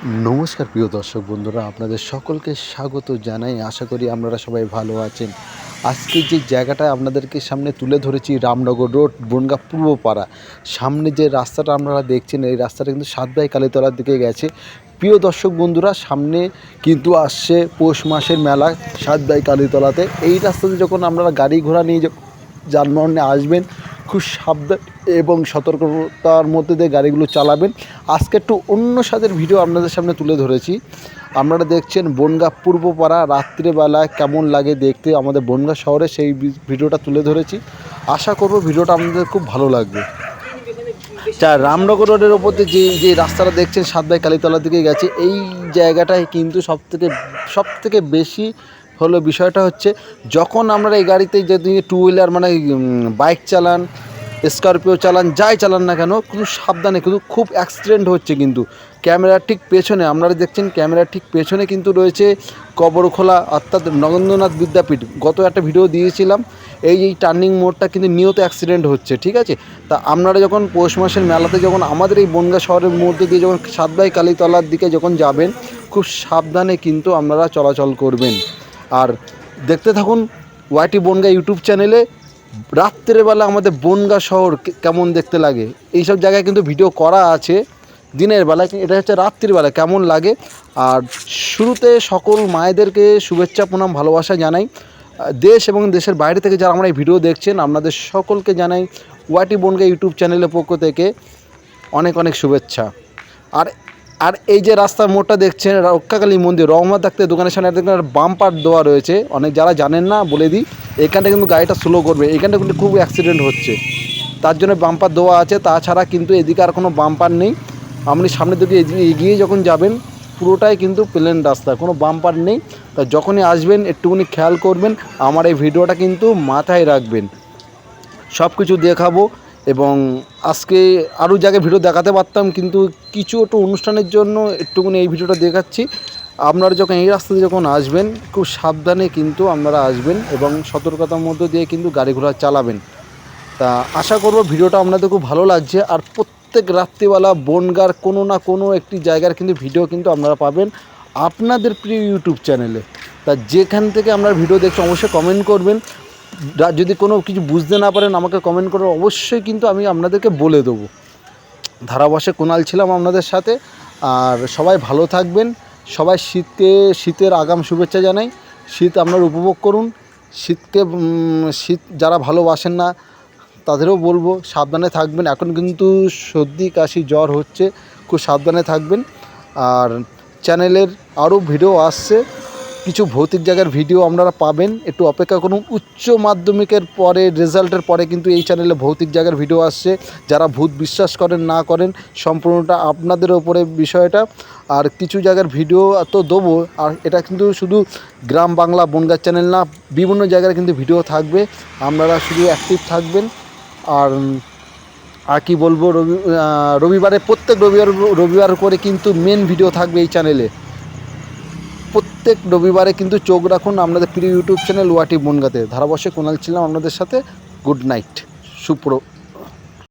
নমস্কার প্রিয় দর্শক বন্ধুরা, আপনাদের সকলকে স্বাগত জানাই। আশা করি আপনারা সবাই ভালো আছেন। আজকে যে জায়গাটা আপনাদেরকে সামনে তুলে ধরেছি, রামনগর রোড, বনগা পূর্বপাড়া। সামনে যে রাস্তাটা আপনারা দেখছেন, এই রাস্তাটা কিন্তু সাতবাই কালীতলার দিকে গেছে। প্রিয় দর্শক বন্ধুরা, সামনে কিন্তু আসছে পৌষ মাসের মেলা সাতবাই কালীতলাতে। এই রাস্তাতে যখন আপনারা গাড়ি ঘোড়া নিয়ে যানবাহনে আসবেন খুব সাবধান এবং সতর্কতার মধ্যে দিয়ে গাড়িগুলো চালাবেন। আজকে একটু অন্য স্বাদের ভিডিও আপনাদের সামনে তুলে ধরেছি। আপনারা দেখছেন বনগা পূর্বপাড়া রাত্রেবেলা কেমন লাগে দেখতে আমাদের বনগা শহরে সেই ভিডিওটা তুলে ধরেছি। আশা করব ভিডিওটা আপনাদের খুব ভালো লাগবে। যা রামনগর রোডের ওপর যে যে রাস্তাটা দেখছেন সাতবাই কালীতলার দিকে গেছে, এই জায়গাটায় কিন্তু সব থেকে সব থেকে বেশি হলো বিষয়টা হচ্ছে, যখন আমরা এই গাড়িতে যদি টু হুইলার মানে বাইক চালান স্করপিও চালান, যাই চালান না কেন কিন্তু সাবধানে, কিন্তু খুব অ্যাক্সিডেন্ট হচ্ছে কিন্তু। ক্যামেরার ঠিক পেছনে, আপনারা দেখছেন ক্যামেরার ঠিক পেছনে কিন্তু রয়েছে কবরখোলা, অর্থাৎ নগেন্দ্রনাথ বিদ্যাপীঠ। গত একটা ভিডিও দিয়েছিলাম, এই এই টার্নিং মোড়টা কিন্তু নিয়ত অ্যাক্সিডেন্ট হচ্ছে, ঠিক আছে? তা আপনারা যখন পৌষ মাসের মেলাতে যখন আমাদের এই বনগা শহরের মধ্যে দিয়ে যখন সাতবাই কালীতলার দিকে যখন যাবেন, খুব সাবধানে কিন্তু আপনারা চলাচল করবেন। আর দেখতে থাকুন ওয়াইটি বনগা ইউটিউব চ্যানেলে রাত্রেবেলা আমাদের বনগা শহর কেমন দেখতে লাগে? এইসব জায়গায় কিন্তু ভিডিও করা আছে দিনের বেলা এটা হচ্ছে রাত্রিবেলা কেমন লাগে? আর শুরুতে সকল মায়েদেরকে শুভেচ্ছা, প্রণাম, ভালোবাসা জানাই। দেশ এবং দেশের বাইরে থেকে যারা আমরা এই ভিডিও দেখছেন, আপনাদের সকলকে জানাই ওয়াটি বনগা ইউটিউব চ্যানেলের পক্ষ থেকে অনেক অনেক শুভেচ্ছা। আর আর এই যে রাস্তার মোড়টা দেখছেন, রক্ষাকালী মন্দির রহমত ডাক্তার দোকানের সামনে একটা বাম্পার দেওয়া রয়েছে। অনেক যারা জানেন না, বলে দিই। এখানটা কিন্তু গাড়িটা স্লো করবে। এখানটা কিন্তু খুব অ্যাক্সিডেন্ট হচ্ছে। তার জন্য বাম্পার দেওয়া আছে। তাছাড়া কিন্তু এদিকে আর কোনো বাম্পার নেই। আপনি সামনের দিকে এগিয়ে- যখন যাবেন, পুরোটাই কিন্তু প্লেন রাস্তা। কোনো বাম্পার নেই। তা যখনই আসবেন, একটুখানি খেয়াল করবেন। আমার এই ভিডিওটা কিন্তু মাথায় রাখবেন। সব কিছু দেখাবো এবং আজকে আরও জায়গায় ভিডিও দেখাতে পারতাম, কিন্তু কিছু একটু অনুষ্ঠানের জন্য একটুখানি এই ভিডিওটা দেখাচ্ছি। আপনারা যখন এই রাস্তা দিয়ে যখন আসবেন, খুব সাবধানে কিন্তু আপনারা আসবেন এবং সতর্কতার মধ্য দিয়ে কিন্তু গাড়ি ঘোড়া চালাবেন। তা আশা করব ভিডিওটা আপনাদের খুব ভালো লাগছে। আর প্রত্যেক রাত্রিবেলা বনগার কোনো না কোনো একটি জায়গার কিন্তু ভিডিও কিন্তু আপনারা পাবেন আপনাদের প্রিয় ইউটিউব চ্যানেলে। তা যেখান থেকে আপনারা ভিডিও দেখছেন, অবশ্যই কমেন্ট করবেন। যদি কোনো কিছু বুঝতে না পারেন, আমাকে কমেন্ট করে অবশ্যই কিন্তু আমি আপনাদেরকে বলে দেবো। ধারাবাসে কোনাল ছিলাম আপনাদের সাথে। আর সবাই ভালো থাকবেন। সবাই শীতে, শীতের আগাম শুভেচ্ছা জানাই। শীত আপনারা উপভোগ করুন। শীতকে শীত যারা ভালোবাসেন না, তাদেরও বলব, সাবধানে থাকবেন। এখন কিন্তু সর্দি, কাশি, জ্বর হচ্ছে, খুব সাবধানে থাকবেন। আর চ্যানেলের আরও ভিডিও আসছে। কিছু ভৌতিক জায়গার ভিডিও আপনারা পাবেন। একটু অপেক্ষা করুন, উচ্চ মাধ্যমিকের পরে, রেজাল্টের পরে কিন্তু এই চ্যানেলে ভৌতিক জায়গার ভিডিও আসছে। যারা ভূত বিশ্বাস করেন, না করেন, সম্পূর্ণটা আপনাদের ওপরে বিষয়টা। আর কিছু জায়গার ভিডিও তো দেবো। আর এটা কিন্তু শুধু গ্রাম বাংলা বনগাঁ চ্যানেল না, বিভিন্ন জায়গার কিন্তু ভিডিও থাকবে। আপনারা শুধু অ্যাক্টিভ থাকবেন। আর আর কি বলব, রবি রবিবারে, প্রত্যেক রবিবার রবিবার করে কিন্তু মেন ভিডিও থাকবে এই চ্যানেলে প্রত্যেক রবিবারে কিন্তু চোখ রাখুন আপনাদের প্রিয় ইউটিউব চ্যানেল ওয়াটি বনগাতে। ধারাবর্ষে কোনাল ছিলাম আপনাদের সাথে। Good night সুপ্র